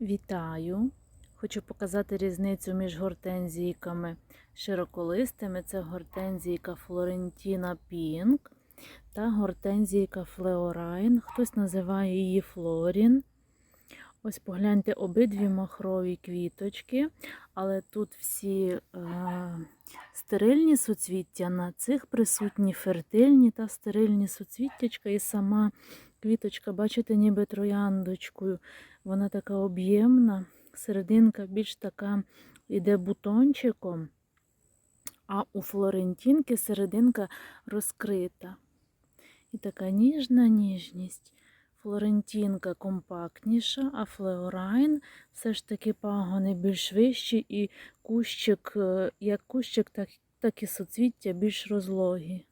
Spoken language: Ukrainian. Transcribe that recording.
Вітаю! Хочу показати різницю між гортензійками широколистими. Це гортензійка Флорентіна Пінк та гортензійка Флеорайн. Хтось називає її Флорін. Ось погляньте обидві махрові квіточки, але тут всі е, стерильні суцвіття, на цих присутні фертильні та стерильні суцвіттячка, і сама квіточка, бачите, ніби трояндочкою. Вона така об'ємна, серединка більш така йде бутончиком, а у Флорентінки серединка розкрита. І така ніжна ніжність. Флорентінка компактніша, а флеорайн все ж таки пагони більш вищі, і кущик, е, як кущик, так, так і соцвіття більш розлогі.